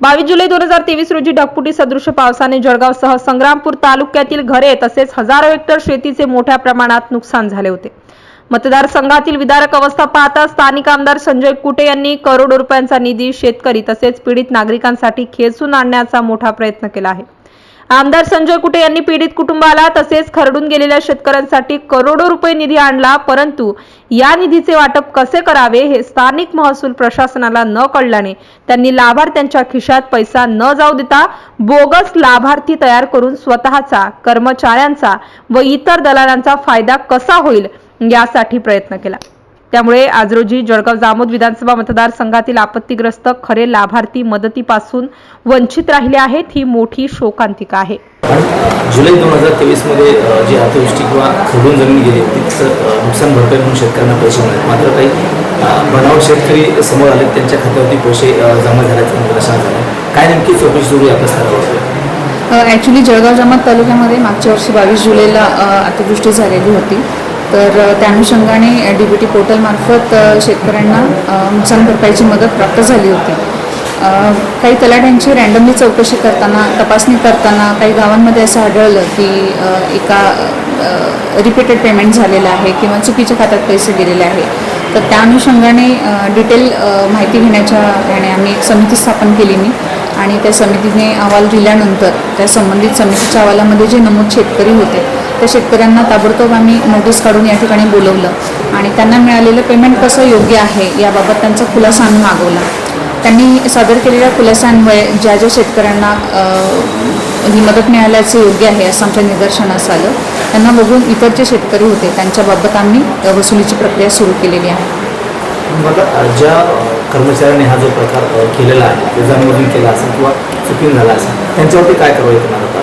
बावीस जुलै दोन हजार तेवीस रोजी ढगफुटी सदृश पावसाने जळगावसह संग्रामपूर तालुक्यातील घरे तसेच हजारो हेक्टर शेतीचे मोठ्या प्रमाणात नुकसान झाले होते. मतदारसंघातील विदारक अवस्था पाहता स्थानिक आमदार संजय कुटे यांनी करोडो रुपयांचा निधी शेतकरी तसेच पीडित नागरिकांसाठी खेचून आणण्याचा मोठा प्रयत्न केला आहे. आमदार संजय कुटे यांनी पीडित कुटुंबाला तसेच खरडून गेलेल्या शेतकऱ्यांसाठी करोडो रुपये निधी आणला परंतु या निधीचे वाटप कसे करावे हे स्थानिक महसूल प्रशासनाला न कळल्याने त्यांनी लाभार्थ्यांच्या खिशात पैसा न जाऊ देता बोगस लाभार्थी तयार करून स्वतःचा कर्मचाऱ्यांचा व इतर दलालांचा फायदा कसा होईल यासाठी प्रयत्न केला. त्यामुळे आज रोजी जळगाव जामोद विधानसभा मतदारसंघातील आपत्तीग्रस्त खरे लाभार्थी मदतीपासून वंचित राहिले आहेत ही मोठी शोकांतिका आहे. जुलै दोन हजार तेवीसमध्ये जी अतिवृष्टी किंवा खरडून जमीन गेली तिचं नुकसान भरपाई म्हणून शेतकऱ्यांना पैसे मिळाले. मात्र काही बनावट शेतकरी समोर आले त्यांच्या खात्यावरती पैसे जमा झाल्याचं निदर्शनास झालं काय नेमकी चौकशी सुरू आपल्या स्तरावर? ॲक्च्युली जळगाव जामोद तालुक्यामध्ये मागच्या वर्षी बावीस जुलैला अतिवृष्टी झालेली होती. तर त्या अनुषंगाने डी बी टी पोर्टलमार्फत शेतकऱ्यांना नुकसान भरपाईची मदत प्राप्त झाली होती. काही तलाट्यांची रँडमली चौकशी करताना तपासणी करताना काही गावांमध्ये असं आढळलं की एका रिपीटेड पेमेंट झालेलं आहे किंवा चुकीच्या खात्यात पैसे गेलेले आहे. तर त्या अनुषंगाने डिटेल माहिती घेण्याच्या ह्याने आम्ही एक समिती स्थापन केली मी. आणि त्या समितीने अहवाल दिल्यानंतर त्या संबंधित समितीच्या अहवालामध्ये जे नमूद शेतकरी होते त्या शेतकऱ्यांना ताबडतोब आम्ही नोटीस काढून या ठिकाणी बोलवलं. आणि त्यांना मिळालेलं पेमेंट कसं योग्य आहे याबाबत त्यांचा खुलासा आम्ही मागवला. त्यांनी सादर केलेल्या खुलासान्वये ज्या ज्या शेतकऱ्यांना ही मदत मिळाल्याचे योग्य आहे असं आमच्या निदर्शनास आलं. त्यांना बघून इतर जे शेतकरी होते त्यांच्याबाबत आम्ही वसुलीची प्रक्रिया सुरू केलेली आहे. ज्या कर्मचाऱ्यांनी हा जो प्रकार केलेला आहे ते केला असेल किंवा चुकीन झाला असेल त्यांच्यावरती काय कारवाई करणार होता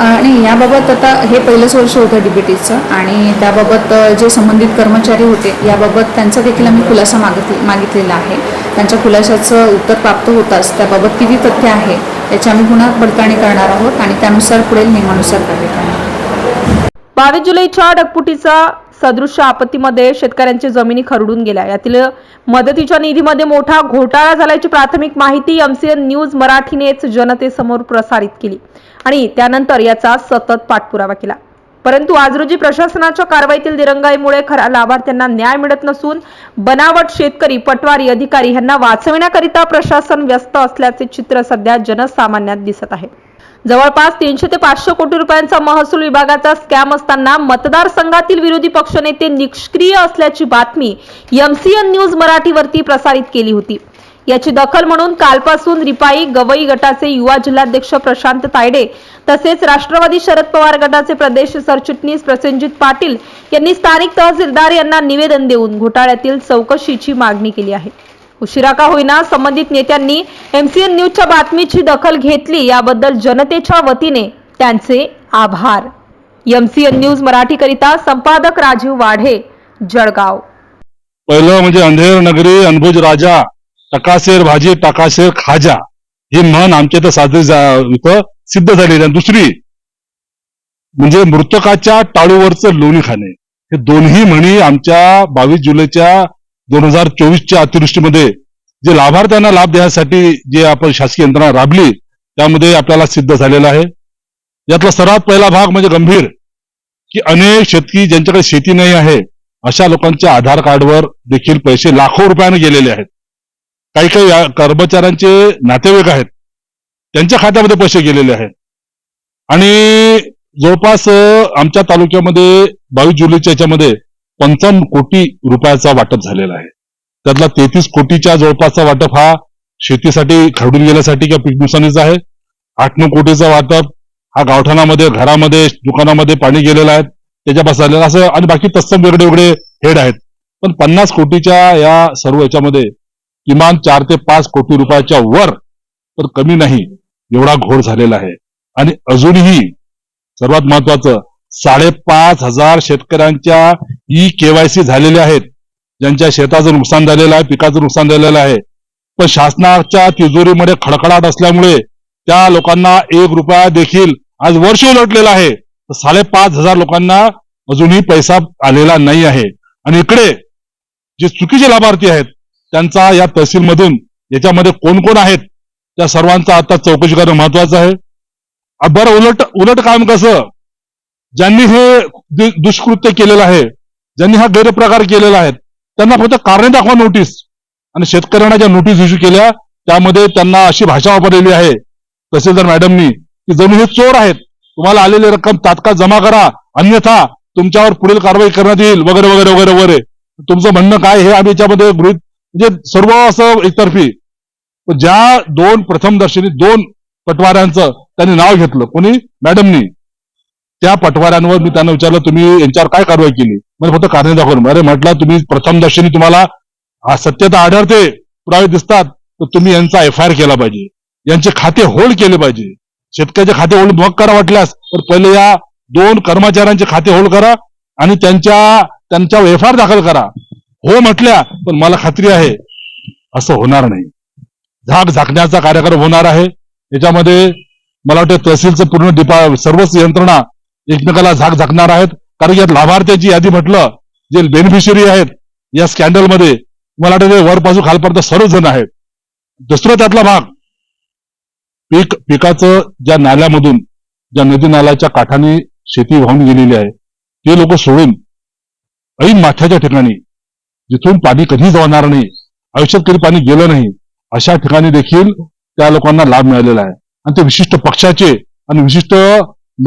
आणि याबाबत आता हे पहिलंच वर्ष होतं डी बी टीचं आणि त्याबाबत जे संबंधित कर्मचारी होते याबाबत त्यांचा देखील आम्ही खुलासा मागितले मागितलेला आहे. त्यांच्या खुलाशाचं उत्तर प्राप्त होताच त्याबाबत किती तथ्य आहे याची आम्ही पुन्हा पडताळणी करणार आहोत आणि त्यानुसार पुढील नियमानुसार कारवाई करणार बावीस जुलैच्या ढगपुटीचा सदृश्य आपत्तीमध्ये शेतकऱ्यांची जमिनी खरडून गेल्या. यातील मदतीच्या निधीमध्ये मोठा घोटाळा झाल्याची प्राथमिक माहिती एमसीएन न्यूज मराठीनेच जनतेसमोर प्रसारित केली आणि त्यानंतर याचा सतत पाठपुरावा केला. परंतु आज रोजी प्रशासनाच्या कारवाईतील दिरंगाईमुळे खरा लाभार्थ्यांना न्याय मिळत नसून बनावट शेतकरी पटवारी अधिकारी यांना वाचविण्याकरिता प्रशासन व्यस्त असल्याचे चित्र सध्या जनसामान्यात दिसत आहे. जवळपास तीनशे ते पाचशे कोटी रुपयांचा महसूल विभागाचा स्कॅम असताना मतदारसंघातील विरोधी पक्षनेते निष्क्रिय असल्याची बातमी एमसीएन न्यूज मराठीवरती प्रसारित केली होती. याची दखल म्हणून कालपासून रिपाई गवई गटाचे युवा जिल्हाध्यक्ष प्रशांत तायडे तसेच राष्ट्रवादी शरद पवार गटाचे प्रदेश सरचिटणीस प्रसेनजित पाटील यांनी स्थानिक तहसीलदार यांना निवेदन देऊन घोटाळ्यातील चौकशीची मागणी केली आहे. उशिरा का होईना संबंधित नेत्यांनी एमसीएन न्यूजच्या बातमीची दखल घेतली याबद्दल जनतेच्या वतीने त्यांचे आभार. एमसीएन न्यूज मराठीकरिता संपादक राजीव वाढे जळगाव. पहिलं म्हणजे अंधेर नगरी अनभुज राजा टकासेर भाजी टकाशेर खाजा ही म्हण आमच्या इथं साजरी इथं सिद्ध झालेली आणि दुसरी म्हणजे मृतकाच्या टाळूवरचं लोणी खाणे हे दोन्ही म्हणी आमच्या बावीस जुलैच्या दोन हजार चोवीसच्या अतिवृष्टीमध्ये जे लाभार्थ्यांना लाभ देण्यासाठी जे आपण शासकीय यंत्रणा राबली त्यामध्ये आपल्याला सिद्ध झालेला आहे. यातला सर्वात पहिला भाग म्हणजे गंभीर की अनेक शेतकरी ज्यांच्याकडे शेती नाही आहे अशा लोकांच्या आधार कार्डवर देखील पैसे लाखो रुपयाने गेलेले आहेत. काही काही कर्मचाऱ्यांचे नातेवाईक आहेत त्यांच्या खात्यामध्ये पैसे गेलेले आहेत. आणि जवळपास आमच्या तालुक्यामध्ये बावीस जुलैच्या याच्यामध्ये पंचावन्न कोटी रुपयाचा वाटप झालेला आहे. त्यातला तेहतीस कोटीच्या जवळपासचा वाटप हा शेतीसाठी खरडून गेल्यासाठी किंवा पीक नुकसानीचा आहे. आठ नऊ कोटीचा वाटप हा गावठाणामध्ये घरामध्ये दुकानामध्ये पाणी गेलेलं आहे. त्याच्यापासून आलेलं असं आणि बाकी तत्सम वेगळे वेगळे हेड आहेत. पण पन्नास कोटीच्या या सर्व याच्यामध्ये किमान चार ते पाच कोटी रुपयाच्या वर तर कमी नाही एवढा घोर झालेला आहे. आणि अजूनही सर्वात महत्वाचं साडेपाच हजार शेतकऱ्यांच्या ई केवायसी झालेल्या आहेत. ज्यांच्या शेताचं नुकसान झालेलं आहे पिकाचं नुकसान झालेलं आहे. पण शासनाच्या तिजोरीमध्ये खडखडाट असल्यामुळे त्या लोकांना एक रुपया देखील आज वर्ष उलटलेलं आहे. तर साडेपाच हजार लोकांना अजूनही पैसा आलेला नाही आहे. आणि इकडे जे चुकीचे लाभार्थी आहेत त्यांचा या तहसीलमधून याच्यामध्ये कोण कोण आहेत त्या सर्वांचा आता चौकशी करणं महत्वाचं आहे. बरं उलट उलट काम कसं? ज्यांनी हे दुष्कृत्य केलेलं आहे ज्यांनी हा गैरप्रकार केलेला आहे त्यांना फक्त कारणे दाखवा नोटीस आणि शेतकऱ्यांना ज्या नोटीस इश्यू केल्या त्यामध्ये त्यांना अशी भाषा वापरलेली आहे तहसीलदार मॅडमनी की जणू हे चोर आहेत तुम्हाला आलेली रक्कम तात्काळ जमा करा अन्यथा तुमच्यावर पुढील कारवाई करण्यात येईल वगैरे वगैरे वगैरे वगैरे. तुमचं म्हणणं काय हे आम्ही याच्यामध्ये गृहित म्हणजे सर्व असं एकतर्फी. ज्या दोन प्रथमदर्शनी दोन पटवाऱ्यांचं त्यांनी नाव घेतलं कोणी? मॅडमनी. त्या पटवाऱ्यांवर मी त्यांना विचारलं तुम्ही यांच्यावर काय कारवाई केली? म्हणजे फक्त कारणे दाखवून अरे म्हटलं तुम्ही प्रथमदर्शनी तुम्हाला हा सत्यता आढळते पुरावे दिसतात तर तुम्ही यांचा एफ आय आर केला पाहिजे. यांचे खाते होल्ड केले पाहिजे. शेतकऱ्याचे खाते होल्ड मग करा वाटल्यास तर पहिले या दोन कर्मचाऱ्यांचे खाते होल्ड करा आणि त्यांच्या त्यांच्यावर एफ आय आर दाखल करा. हो म्हटल्या पण मला खात्री आहे असं होणार नाही. झाक झाकण्याचा कार्यक्रम होणार आहे. याच्यामध्ये मला वाटतं तहसीलचं पूर्ण डिपा सर्वच यंत्रणा एकमेकाला झाक झाकणार आहेत. कारण यात लाभार्थ्याची यादी म्हटलं जे बेनिफिशरी आहेत या स्कॅन्डलमध्ये मला वाटतं वरपासून खालपर्यंत सर्वजण आहेत. दुसरा त्यातला भाग पीक पिकाचं ज्या नाल्यामधून ज्या नदी नाल्याच्या काठाने शेती वाहून गेलेली आहे ते लोक सोडून ऐन माथ्याच्या ठिकाणी जिथून पाणी कधी जाणार नाही आयुष्यात कधी पाणी गेलं नाही अशा ठिकाणी देखील त्या लोकांना लाभ मिळालेला आहे. आणि ते विशिष्ट पक्षाचे आणि विशिष्ट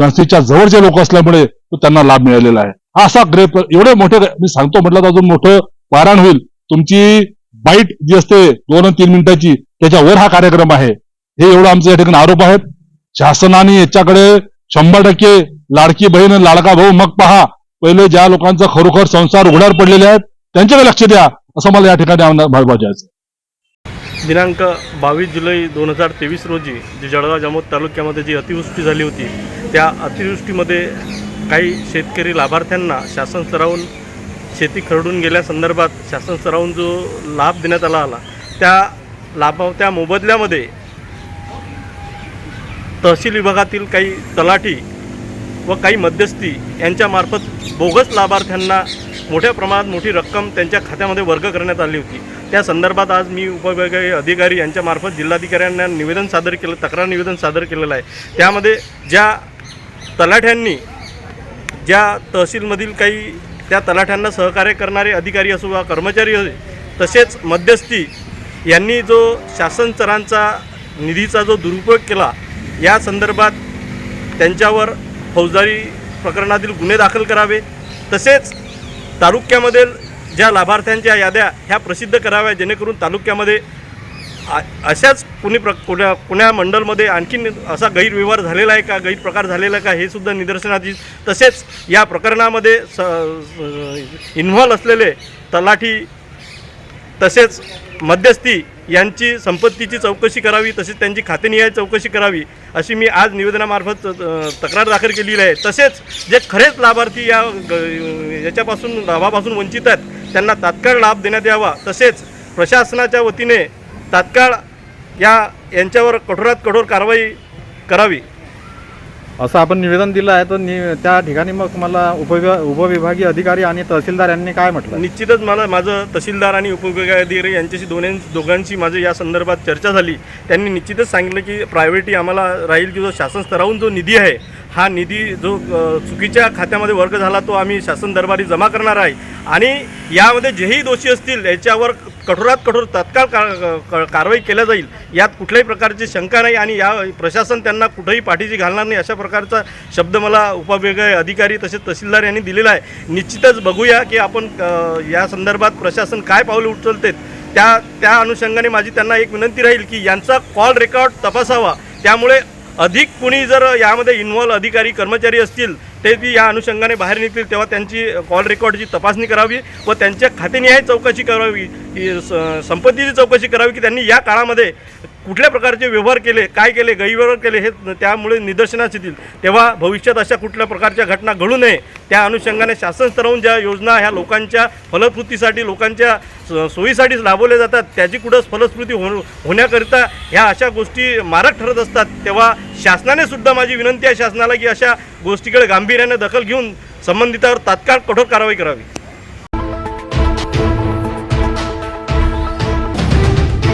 नर्सीच्या जवळचे लोक असल्यामुळे तो त्यांना लाभ मिळालेला आहे. हा असा ग्रेप एवढे मोठे मी सांगतो म्हटलं तर अजून मोठं वारण होईल. तुमची बाईट जी असते दोन आणि तीन मिनिटाची त्याच्यावर हा कार्यक्रम आहे. हे एवढं आमचं या ठिकाणी आरोप आहेत. शासनाने याच्याकडे शंभर टक्के लाडकी बहीण लाडका भाऊ मग पहा. पहिले ज्या लोकांचा खरोखर संसार उघड्यावर पडलेले आहेत त्यांच्याकडे लक्ष द्या असं मला या ठिकाणी आमदार भाजपाचं दिनांक बावीस जुलै दोन हजार तेवीस रोजी जी जळगाव जामोद तालुक्यामध्ये जी अतिवृष्टी झाली होती त्या अतिवृष्टीमध्ये काही शेतकरी लाभार्थ्यांना शासन स्तरावरून शेती खरडून गेल्यासंदर्भात शासन स्तरावरून जो लाभ देण्यात आला आला त्या लाभ त्या मोबदल्यामध्ये तहसील विभागातील काही तलाठी व काही मध्यस्थी यांच्यामार्फत बोगस लाभार्थ्यांना मोठ्या प्रमाणात मोठी रक्कम त्यांच्या खात्यामध्ये वर्ग करण्यात आली होती. त्या संदर्भात आज मी उपविभागीय अधिकारी यांच्यामार्फत जिल्हाधिकाऱ्यांना निवेदन सादर केलं तक्रार निवेदन सादर केलेलं आहे. त्यामध्ये ज्या तलाठ्यांनी ज्या तहसीलमधील काही त्या तलाठ्यांना सहकार्य करणारे अधिकारी असो वा कर्मचारी असो तसेच मध्यस्थी यांनी जो शासन स्तरांचा निधीचा जो दुरुपयोग केला या संदर्भात त्यांच्यावर फौजदारी प्रकरणातील गुन्हे दाखल करावे तसेच तालुक्यामधील ज्या लाभार्थ्यांच्या याद्या ह्या प्रसिद्ध कराव्या जेणेकरून तालुक्यामध्ये आ- अशाच कुणी प्र कुण्या कुण्या मंडलमध्ये आणखीन असा गैरव्यवहार झालेला आहे का गैरप्रकार झालेला आहे का हे सुद्धा निदर्शनात येईल. तसेच या प्रकरणामध्ये स इन्व्हॉल्व असलेले तलाठी तसेच मध्यस्थी यांची संपत्तीची चौकशी करावी तसेच त्यांची खातेनिहाय चौकशी करावी अशी मी आज निवेदनामार्फत तक्रार दाखल केलेली आहे. तसेच जे खरेच लाभार्थी या ग- याच्यापासून लाभापासून वंचित आहेत त्यांना तात्काळ लाभ देण्यात यावा. तसेच प्रशासनाच्या वतीने तात्काळ या यांच्यावर कठोरात कठोर कारवाई करावी. असं आपण निवेदन दिलं आहे. तर नि त्या ठिकाणी मग मला उपविभा उपविभागीय अधिकारी आणि तहसीलदार यांनी काय म्हटलं निश्चितच मला माझं तहसीलदार आणि उपविभागीय अधिकारी यांच्याशी दोन्ही दोघांशी माझं या संदर्भात चर्चा झाली. त्यांनी निश्चितच सांगितलं की प्रायोरिटी आम्हाला राहील की जो शासन स्तरावरून जो निधी आहे हा निधी जो चुकीच्या खात्यामध्ये वर्ग झाला तो आम्ही शासन दरबारी जमा करणार आहे. आणि यामध्ये जेही दोषी असतील याच्यावर कठोरात कठोर तत्काळ का- कारवाई केल्या जाईल यात कुठल्याही प्रकारची शंका नाही आणि या प्रशासन त्यांना कुठंही पाठीशी घालणार नाही अशा प्रकारचा शब्द मला उपविभागीय अधिकारी तसेच तहसीलदार यांनी दिलेला आहे. निश्चितच बघूया की आपण या संदर्भात प्रशासन काय पावलं उचलते त्या त्या अनुषंगाने माझी त्यांना एक विनंती राहील की यांचा कॉल रेकॉर्ड तपासावा. त्यामुळे अधिक कुणी जर यामध्ये इन्व्हॉल्व अधिकारी कर्मचारी असतील ते ती या अनुषंगाने बाहेर निघतील तेव्हा त्यांची कॉल रेकॉर्डची तपासणी करावी व त्यांच्या खातेनिहाय चौकशी करावी संपत्तीची चौकशी करावी की त्यांनी या काळामध्ये कुठल्या प्रकारचे व्यवहार केले काय केले गैरव्यवहार केले हे त्यामुळे निदर्शनास येतील. तेव्हा भविष्यात अशा कुठल्या प्रकारच्या घटना घडू नये त्या अनुषंगाने शासन स्तरावून ज्या योजना ह्या लोकांच्या फलस्फूर्तीसाठी लोकांच्या स- सोयीसाठीच राबवल्या जातात त्याची कुठंच फलस्फूर्ती हो होण्याकरिता ह्या अशा गोष्टी मारक ठरत असतात तेव्हा शासनाने सुद्धा माझी विनंती आहे शासनाला की अशा गोष्टीकडे गांभीर्याने दखल घेऊन संबंधितावर तात्काळ कठोर कारवाई करावी.